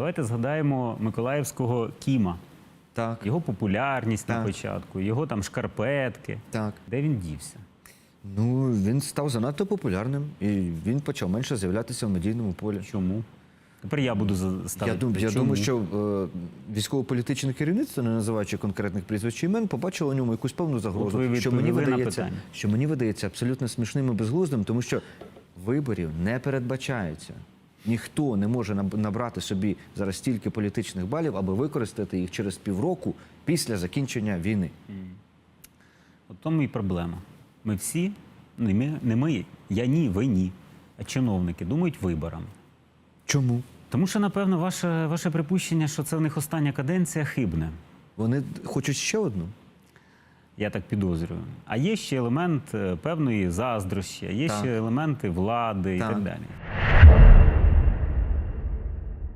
Давайте згадаємо Миколаївського Кіма, Так, його популярність на початку, його там шкарпетки. так. Де він дівся? Ну він став занадто популярним і він почав менше з'являтися в медійному полі. Чому? Тепер я буду за- Я, ставити. дум, я думаю, що е, військово-політичне керівництво, не називаючи конкретних прізвищ імен, побачило у ньому якусь певну загрозу, От ви що мені відповіли на видається, що мені видається абсолютно смішним і безглуздим, тому що виборів не передбачається. Ніхто не може набрати собі зараз стільки політичних балів, аби використати їх через півроку після закінчення війни. От тому і проблема. Ми всі, не ми, не ми, я ні, ви ні, а чиновники думають виборами. Чому? Тому що, напевно, ваше, ваше припущення, що це в них остання каденція, хибне. Вони хочуть ще одну. Я так підозрюю. А є ще елемент е, певної заздрощі, а є Так. ще елементи влади і Так. так далі.